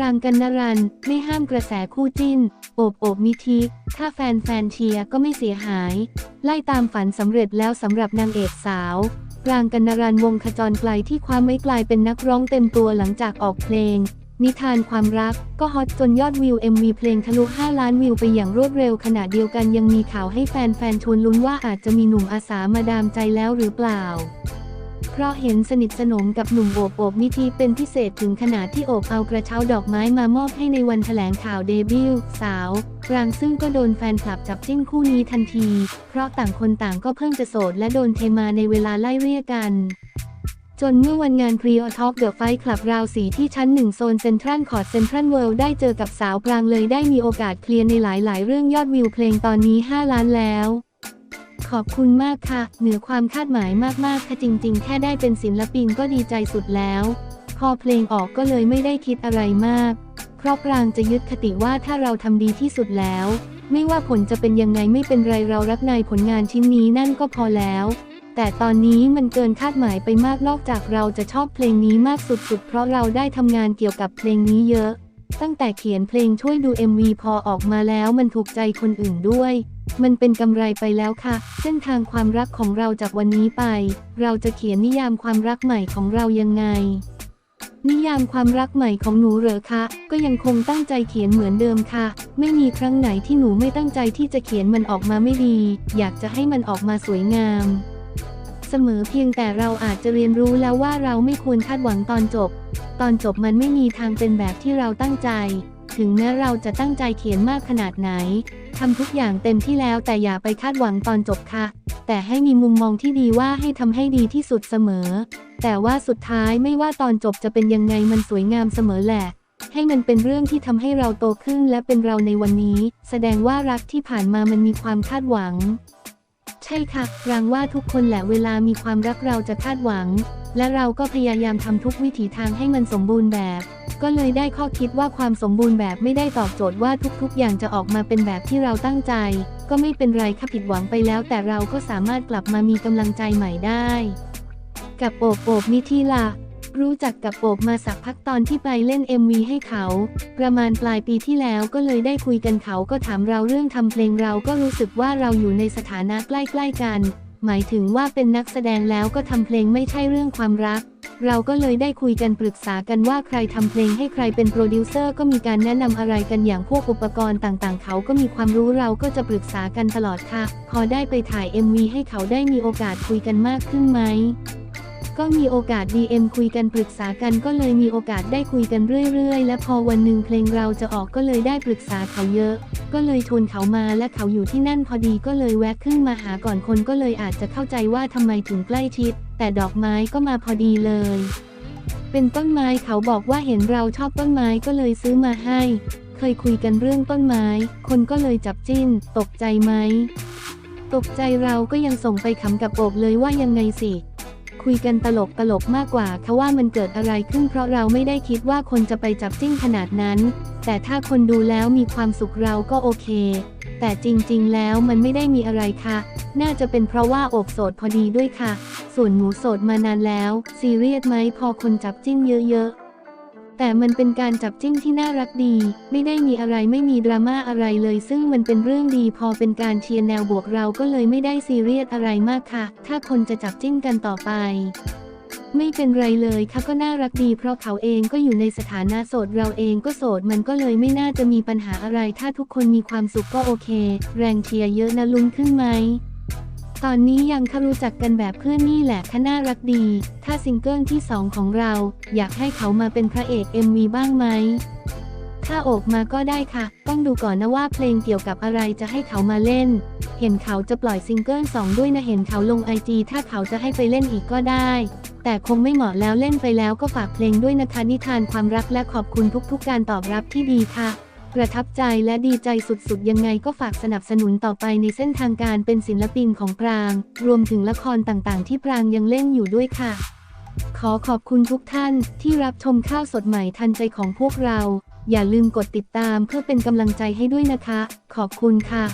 รางกันนรันไม่ห้ามกระแสคู่จิ้น โอบโอบมิทิถ้าแฟนแฟนเชียร์ก็ไม่เสียหาย ไล่ตามฝันสำเร็จแล้วสำหรับนางเอกสาวปรางกันนรันวงขจรไกลที่ความไม่กลายเป็นนักร้องเต็มตัวหลังจากออกเพลง นิทานความรักก็ฮอตจนยอดวิว MV เพลงทะลุ 5 ล้านวิวไปอย่างรวดเร็วขณะเดียวกันยังมีข่าวให้แฟนๆชวนลุ้นว่าอาจจะมีหนุ่มอาสามาดามใจแล้วหรือเปล่า เพราะเห็นสนิทสนมกับหนุ่มโอบโอบมิทีเป็นพิเศษถึงขนาดที่โอบเอากระเช้าดอกไม้มามอบให้ในวันแถลงข่าวเดบิวต์สาวปรางซึ่งก็โดนแฟนคลับจับจิ้นคู่นี้ทันที เพราะต่างคนต่างก็เพิ่งจะโสดและโดนเทมาในเวลาไล่เรียกกันจนเมื่อวันงานพรีออทอ k เดอะไฟคลับราวสีที่ชั้นหนึ่งโซนเซ็นทรัลคอร์ดเซ็นทรัลเวิลด์ได้เจอกับสาวปรางเลยได้มีโอกาสเคลียร์ในหลาย ๆ เรื่องยอดวิวเพลงตอนนี้ 5 ล้านแล้ว ขอบคุณมากค่ะ เหนือความคาดหมายมากๆค่ะจริง ๆ แค่ได้เป็นศิลปินก็ดีใจสุดแล้ว พอเพลงออกก็เลยไม่ได้คิดอะไรมาก เพราะปรางจะยึดคติว่าถ้าเราทำดีที่สุดแล้ว ไม่ว่าผลจะเป็นยังไงไม่เป็นไรเรารักในผลงานชิ้นนี้นั่นก็พอแล้ว แต่ตอนนี้มันเกินคาดหมายไปมากนอกจากเราจะชอบเพลงนี้มากสุดๆ เพราะเราได้ทำงานเกี่ยวกับเพลงนี้เยอะ ตั้งแต่เขียนเพลงช่วยดู MV พอออกมาแล้วมันถูกใจคนอื่นด้วย มันเป็นกำไรไปแล้วค่ะ เส้นทางความรักของเราจากวันนี้ไป เราจะเขียนนิยามความรักใหม่ของเรายังไง นิยามความรักใหม่ของหนูเหรอคะ ก็ยังคงตั้งใจเขียนเหมือนเดิมค่ะ ไม่มีครั้งไหนที่หนูไม่ตั้งใจที่จะเขียนมันออกมาไม่ดี อยากจะให้มันออกมาสวยงามเสมอเพียงแต่เราอาจจะเรียนรู้แล้วว่าเราไม่ควรคาดหวังตอนจบ ตอนจบมันไม่มีทางเป็นแบบที่เราตั้งใจ ถึงแม้เราจะตั้งใจเขียนมากขนาดไหนทำทุกอย่างเต็มที่แล้วแต่อย่าไปคาดหวังตอนจบค่ะ แต่ให้มีมุมมองที่ดีว่าให้ทำให้ดีที่สุดเสมอ แต่ว่าสุดท้ายไม่ว่าตอนจบจะเป็นยังไงมันสวยงามเสมอแหละให้มันเป็นเรื่องที่ทำให้เราโตขึ้นและเป็นเราในวันนี้ แสดงว่ารักที่ผ่านมามันมีความคาดหวัง ใช่ค่ะรางว่าทุกคนแหละเวลามีความรักเราจะคาดหวัง และเราก็พยายามทำทุกวิถีทางให้มันสมบูรณ์แบบ ก็เลยได้ข้อคิดว่าความสมบูรณ์แบบไม่ได้ตอบโจทย์ว่าทุกๆ อย่างจะออกมาเป็นแบบที่เราตั้งใจ ก็ไม่เป็นไรค่ะผิดหวังไปแล้ว แต่เราก็สามารถกลับมามีกำลังใจใหม่ได้ กับโอบโอบมิทิล่ะ รู้จักกับโอบมาสักพักตอนที่ไปเล่น MV ให้เขา ประมาณปลายปีที่แล้วก็เลยได้คุยกันเขาก็ถามเราเรื่องทำเพลงเราก็รู้สึกว่าเราอยู่ในสถานะใกล้ๆกัน หมายถึงว่าเป็นนักแสดงแล้วก็ทำเพลงไม่ใช่เรื่องความรัก เราก็เลยได้คุยกันปรึกษากันว่าใครทำเพลงให้ใครเป็นโปรดิวเซอร์ก็มีการแนะนำอะไรกันอย่างพวกอุปกรณ์ต่างๆ เขาก็มีความรู้เราก็จะปรึกษากันตลอดค่ะ พอได้ไปถ่าย MV ให้เขาได้มีโอกาสคุยกันมากขึ้นไหม ก็มีโอกาส DM คุยกันปรึกษากันก็เลยมีโอกาสได้คุยกันเรื่อยๆ และพอวันหนึ่งเพลงเราจะออกก็เลยได้ปรึกษาเขาเยอะ ก็เลยชวนเขามาและเขาอยู่ที่นั่นพอดีก็เลยแวะขึ้นมาหาก่อนคนก็เลยอาจจะเข้าใจว่าทำไมถึงใกล้ชิด แต่ดอกไม้ก็มาพอดีเลย เป็นต้นไม้เขาบอกว่าเห็นเราชอบต้นไม้ก็เลยซื้อมาให้ เคยคุยกันเรื่องต้นไม้ คนก็เลยจับจิ้น ตกใจไหมตกใจเราก็ยังส่งไปขำกับโอบเลยว่ายังไงสิ คุยกันตลกตลกมากกว่าค่ะว่ามันเกิดอะไรขึ้นเพราะเราไม่ได้คิดว่าคนจะไปจับจิ้งขนาดนั้น แต่ถ้าคนดูแล้วมีความสุขเราก็โอเค แต่จริงๆ แล้วมันไม่ได้มีอะไรค่ะ น่าจะเป็นเพราะว่าอกโสดพอดีด้วยค่ะ ส่วนหมูโสดมานานแล้ว ซีเรียสไหมพอคนจับจิ้งเยอะๆ แต่มันเป็นการจับจิ้นที่น่ารักดี ไม่ได้มีอะไรไม่มีดราม่าอะไรเลย ซึ่งมันเป็นเรื่องดีพอเป็นการเชียร์แนวบวกเราก็เลยไม่ได้ซีเรียสอะไรมากค่ะ ถ้าคนจะจับจิ้นกันต่อไปไม่เป็นไรเลยค่ะก็น่ารักดีเพราะเขาเองก็อยู่ในสถานะโสดเราเองก็โสดมันก็เลยไม่น่าจะมีปัญหาอะไร ถ้าทุกคนมีความสุขก็โอเค แรงเชียร์เยอะนะลุ้นขึ้นไหม ตอนนี้ยังครู้จักกันแบบเพื่อนนี่แหละค่ะน่ารักดี ถ้าซิงเกิลที่ 2 ของเรา อยากให้เขามาเป็นพระเอก MV บ้างไหม ถ้าโอบมาก็ได้ค่ะ ต้องดูก่อนนะว่าเพลงเกี่ยวกับอะไรจะให้เขามาเล่น เห็นเขาจะปล่อยซิงเกิล 2 ด้วยนะเห็นเขาลงไอจีถ้าเขาจะให้ไปเล่นอีกก็ได้ แต่คงไม่เหมาะแล้วเล่นไปแล้วก็ฝากเพลงด้วยนะคะนิทานความรักและขอบคุณทุกๆการตอบรับที่ดีค่ะ ประทับใจและดีใจสุดๆ ยังไงก็ฝากสนับสนุนต่อไปในเส้นทางการเป็นศิลปินของปราง รวมถึงละครต่างๆ ที่ปรางยังเล่นอยู่ด้วยค่ะ ขอขอบคุณทุกท่านที่รับชมข้าวสดใหม่ทันใจของพวกเรา อย่าลืมกดติดตามเพื่อเป็นกำลังใจให้ด้วยนะคะ ขอบคุณค่ะ